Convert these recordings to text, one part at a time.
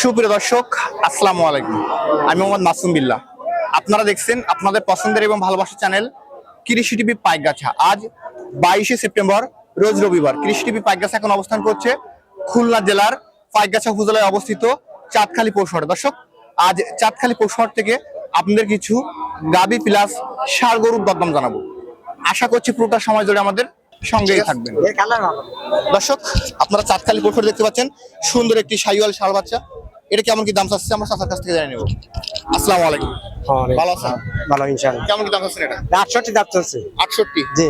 সুপ্রিয় দর্শক আসসালামু আলাইকুম। আমি মোহাম্মদ মাসুম বিল্লাহ আপনারা দেখছেন আপনাদের পছন্দের এবং ভালোবাসার চ্যানেল কৃষি টিভি পাইকগাছা। আজ বাইশে সেপ্টেম্বর রোজ রবিবার। কৃষি টিভি পাইকগাছা এখন অবস্থান করছে খুলনা জেলার পাইকগাছা উপজেলায় অবস্থিত চাঁদখালী পৌরশহরে দর্শক আজ চাঁদখালী পৌরশহর থেকে আপনাদের কিছু গাবি প্লাস ষাড় গরুর দরদাম জানাব। আশা করছি পুরোটা সময় ধরে আমাদের সঙ্গেই থাকবেন। দর্শক আপনারা চাঁদখালি পোখর দেখতে পাচ্ছেন সুন্দর একটি সাইওয়াল ষাড় বাচ্চা। এটা কেমন কি দাম চাচ্ছে আমরা চাচার কাছ থেকে জেনে নেব। আসসালামু আলাইকুম। ভালো আছেন? ভালো ইনশাল্লাহ কেমন কি দাম চাচ্ছেন এটা? আটষট্টি দাম চলছে আটষট্টি? জি।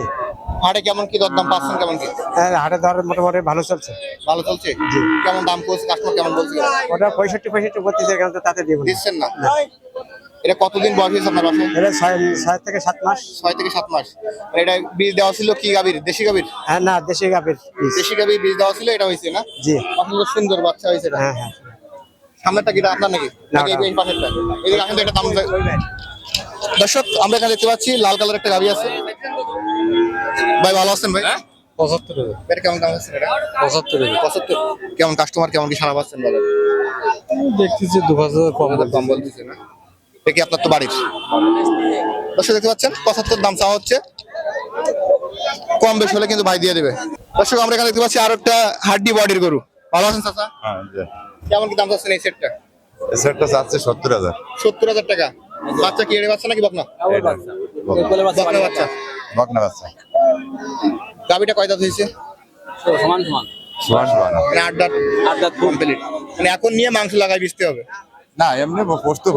হাটে কেমন কি দরদাম পাচ্ছেন কেমন কি? হ্যাঁ, হাটের দর মোটামুটি ভালো চলছে। ভালো চলছে? জি। কেমন দাম করছে? কাস্টমার কেমন বলছে? ওটা পঁয়ষট্টি পঁয়ষট্টি বত্রিশ এখানে তো তাতে দিব না। দিচ্ছেন না? এটা কতদিন বয়স হয়েছে আপনার বাসায়? এটা ছয় ছয় থেকে সাত মাস। ছয় থেকে সাত মাস। আর এটা বীজ দেওয়া ছিল কি গাভীর? দেশি গাভীর? হ্যাঁ না দেশি গাভীর দেশি গাভীর বীজ দেওয়া ছিল এটা হয়েছে না? জি। অসুন্দর সুন্দর বাচ্চা হয়েছে এটা। হ্যাঁ হ্যাঁ। সামনেরটা কি আপনার নাকি? না, নাকি না। এই পাশেরটা? এদিকে আসেন একটা দাম দর্শক আমরা এখানে দেখতে পাচ্ছি লাল কালার একটা গাড়ি আছে। ভাই ভালো আছেন ভাই? পঁচাত্তর এটা কেমন দাম আছে এটা? পঁচাত্তর পঁচাত্তর। কেমন কাস্টমার কেমন কি সারা পাচ্ছেন বলেন? দেখতেছি দু হাজার কম বলতেছে। না। দেখি আপনার তো বাড়ির? দর্শক দেখতে পাচ্ছেন? পঁচাত্তর দাম চাওয়া হচ্ছে। কম বেশ হলে কিন্তু ভাই দিয়ে দেবে। দর্শক আমরা এখানে দেখতে পাচ্ছি আর একটা হাড্ডি বডির গরু। ভালো আছেন চাচা? হ্যাঁ, কেমন কি দাম চাচ্ছেন এই সেটটা এই সেটটা চাচ্ছে সত্তর হাজার। সত্তর হাজার টাকা। বাচ্চা কি এড়ে বাচ্চা নাকি বকনা? বকনা। বাচ্চা। বকনা বাচ্চা। গাবিটা কয় দাঁত হয়েছে? সমান সমান। সমান সমান। মানে আট দাঁত। আট দাঁত কমপ্লিট মানে এখন নিয়ে মাংস লাগাই বিচতে হবে। না এমনি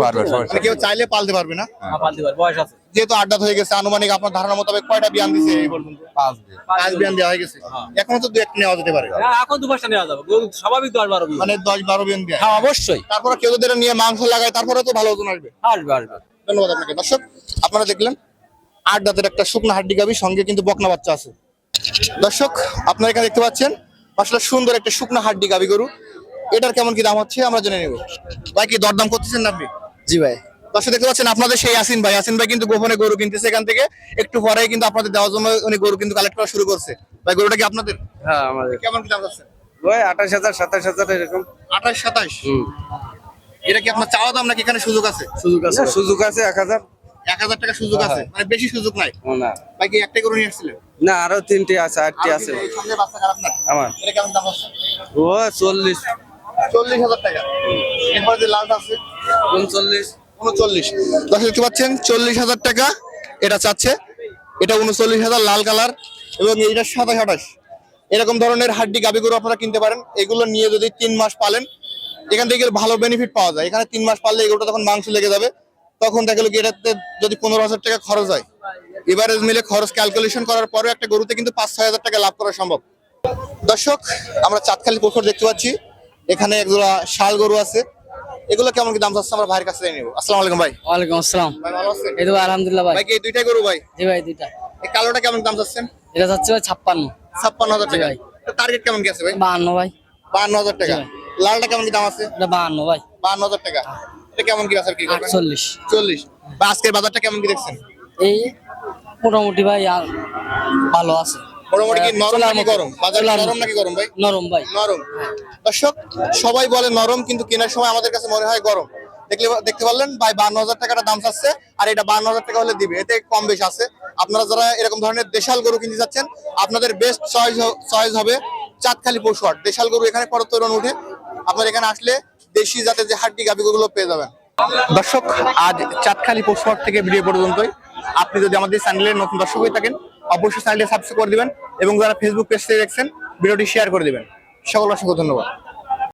পারবে মানে কেউ চাইলে পালতে পারবে না? পালতে পারে বয়স আছে। যেহেতু দাঁত হয়ে গেছে আনুমানিক আপনার ধারণা মোতাবেক কয়টা বিয়ান দিছে এই পর্যন্ত? পাঁচ পাঁচ বিয়ান দেওয়া হয়ে গেছে। এখনও তো দু একটা নেওয়া যেতে পারে। হ্যাঁ, এখন দু পাঁচটা নেওয়া যাবে। স্বাভাবিক দশ বারো মানে দশ বারো বিয়ান দেয় হ্যাঁ অবশ্যই। তারপরে কেউ যদি নিয়ে মাংস লাগায় তারপরে তো ভালো ওজন আসবে। আসবে আসবে। ধন্যবাদ আপনাকে। দর্শক আপনারা দেখলেন আট দাঁতের একটা শুকনো হাড্ডি গাবি সঙ্গে কিন্তু বকনা বাচ্চা আছে। দর্শক আপনারা এখানে দেখতে পাচ্ছেন আসলে সুন্দর একটা শুকনো হাড্ডি গাবি গরু। এটার কেমন কি দাম হচ্ছে আমরা জেনে নেব। ভাই কি দরদাম করতেছেন না আপনি? জি ভাই। দর্শক দেখতে পাচ্ছেন আপনাদের সেই আসিন ভাই। আসিন ভাই কিন্তু গোপনে গরু কিনতেছে এখান থেকে। একটু পরেই কিন্তু আপনাদের দেওয়ার জন্য উনি গরু কিন্তু কালেক্ট করা শুরু করছে। ভাই গরুটা কি আপনাদের? হ্যাঁ আমাদের। কেমন কি দাম যাচ্ছে? ওই আঠাশ হাজার সাতাশ হাজার এরকম। আঠাশ সাতাশ? এটা কি আপনার চাওয়া দাম নাকি এখানে সুযোগ আছে? সুযোগ আছে। সুযোগ আছে এক হাজার। এক হাজার টাকা সুযোগ আছে। মানে বেশি সুযোগ নাই? না। ভাই কি একটাই গরু নিয়ে আসছিলেন না আরও তিনটি আছে আটটি আছে। সামনে বাচ্চা খারাপ না? আমার। এটা কেমন দাম আছে ও চল্লিশ। চল্লিশ হাজার টাকা। এরপরে যে লালটা আছে উনচল্লিশ। উনচল্লিশ। দর্শক দেখতে পাচ্ছেন চল্লিশ হাজার টাকা এটা চাচ্ছে। এটা উনচল্লিশ হাজার লাল কালার এবং এইটা সাতাশ আঠাশ। এরকম ধরনের হাড্ডি গাবি গরু আপনারা কিনতে পারেন। এগুলো নিয়ে যদি তিন মাস পালেন এখান থেকে ভালো বেনিফিট পাওয়া যায়। এখানে তিন মাস পারলে এগুলোটা তখন মাংস লেগে যাবে। তখন দেখা গেলো কি এটাতে যদি পনেরো হাজার টাকা খরচ হয়। এভারেজ মিলে খরচ ক্যালকুলেশন করার পরে একটা গরুতে কিন্তু পাঁচ ছয় হাজার টাকা লাভ করা সম্ভব। দর্শক আমরা চাঁদখালি পুকুর দেখতে পাচ্ছি। এখানে একজোড়া শাল গরু আছে। এগুলো কেমন কি দাম চাচ্ছে আমরা ভাইয়ের কাছে নেব। আসসালামু আলাইকুম ভাই। ওয়ালাইকুম আসসালাম। ভাই ভালো আছেন? এই তো আলহামদুলিল্লাহ ভাই। ভাই কি এই দুইটাই গরু ভাই? জি ভাই দুইটা। এই কালোটা কেমন দাম চাচ্ছেন? এটা যাচ্ছে ভাই ছাপ্পান্ন। ছাপ্পান্ন হাজার টাকা। ভাই। টার্গেট কেমন গেছে ভাই? বাহান্ন ভাই। বাহান্ন হাজার টাকা। লালটা কেমন কি দাম আছে? এটা বাহান্ন ভাই। বাহান্ন হাজার টাকা। এটা কেমন কি আছে কি করবেন? আটচল্লিশ চল্লিশ। বা আজকের বাজারটা কেমন কি দেখছেন? এই মোটামুটি ভাই আর ভালো আছে। মোটামুটি কি নরম নাকি গরম? বাজার নরম নাকি গরম ভাই? নরম ভাই। নরম। দর্শক সবাই বলে নরম কিন্তু কেনার সময় আমাদের কাছে মনে হয় গরম। দেখলে দেখতে পারলেন ভাই বান্ন হাজার টাকাটা দাম চাচ্ছে আর এটা বান্ন হাজার টাকা হলে দিবে। এতে কম বেশ আছে। আপনারা যারা এরকম ধরনের দেশাল গরু কিনতে যাচ্ছেন আপনাদের বেস্ট চয়েস চয়েস হবে চাঁদখালি পশুহাট দেশাল গরু এখানে পরতরণ উঠে। আপনার এখানে আসলে দেশি জাতের যে হাড্ডি গাভিগুলো পেয়ে যাবেন। দর্শক আজ চাঁদখালি পশুহাট থেকে ভিডিও পর্যন্তই। আপনি যদি আমাদের চ্যানেলের নতুন দর্শক হয়ে থাকেন অবশ্যই চ্যানেলটি সাবস্ক্রাইব করে দিবেন এবং যারা ফেসবুক পেজ থেকে দেখছেন, ভিডিওটি শেয়ার করে দিবেন। সকল অসংখ্য ধন্যবাদ।